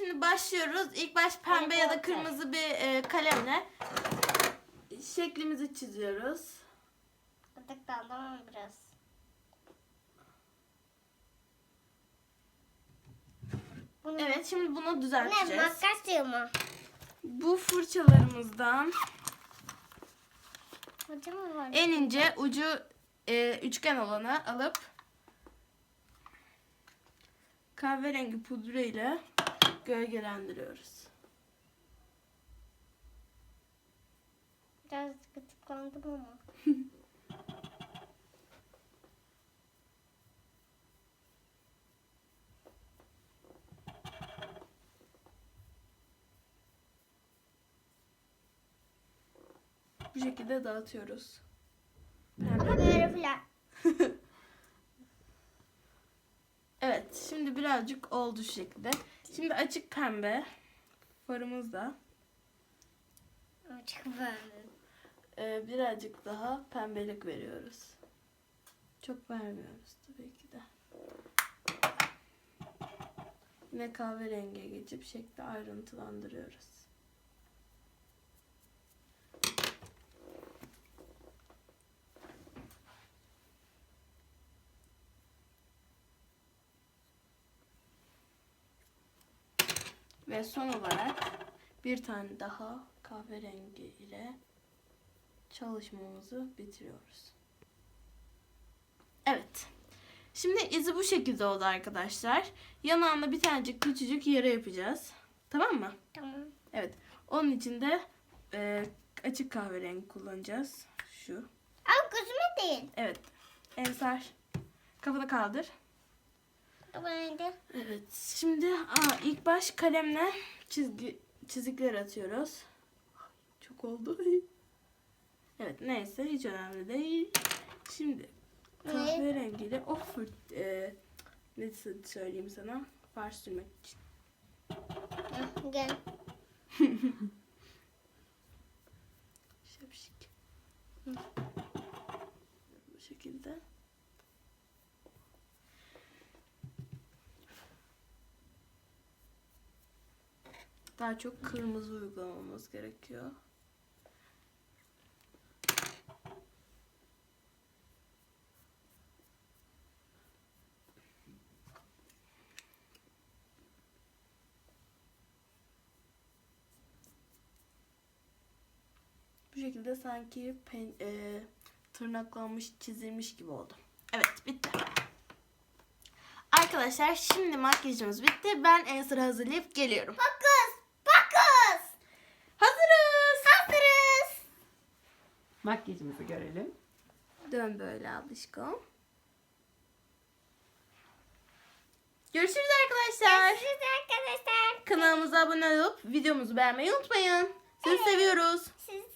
başlıyoruz. İlk baş pembe ya da kırmızı bir e, kalemle şeklimizi çiziyoruz. Gıdıklandım biraz. Bu ne? Evet şimdi bunu Ne düzelteceğiz. makas diyor mu? Bu fırçalarımızdan Hoca mı var? en ince ucu e, üçgen olanı alıp kahverengi pudra ile gölgelendiriyoruz. Biraz gıdıklandım ama. Bu şekilde dağıtıyoruz. Ama böyle falan. Evet, şimdi birazcık oldu şu şekilde. Şimdi açık pembe farımızla Çok beğendim. e, birazcık daha pembelik veriyoruz. Çok vermiyoruz tabii ki de. Yine kahverengiye geçip şekli ayrıntılandırıyoruz. Ve son olarak bir tane daha kahverengi ile çalışmamızı bitiriyoruz. Evet. Şimdi izi bu şekilde oldu arkadaşlar. Yanağında bir tanecik küçücük yara yapacağız. Tamam mı? Tamam. Evet. Onun için de e, açık kahverengi kullanacağız. Şu. Ama gözüme değil. Evet. Ensar. Kafanı kaldır. Neydi? Evet. Şimdi aa, ilk baş kalemle çizgi çizikler atıyoruz. Çok oldu. Evet neyse hiç önemli değil. Şimdi kahverengiyle o fırt e, nasıl söyleyeyim sana far sürmek için. Gel. Şapşik. Bu şekilde. Daha çok kırmızı uygulamamız gerekiyor. Bu şekilde sanki pen, e, tırnaklanmış, çizilmiş gibi oldu. Evet, bitti. Arkadaşlar şimdi makyajımız bitti. Ben en sıra hazırlayıp geliyorum. Makyajımızı görelim. Dön böyle ablişkom. Görüşürüz arkadaşlar. Görüşürüz arkadaşlar. Kanalımıza abone olup videomuzu beğenmeyi unutmayın. Sizi seviyoruz. Sizi seviyorum.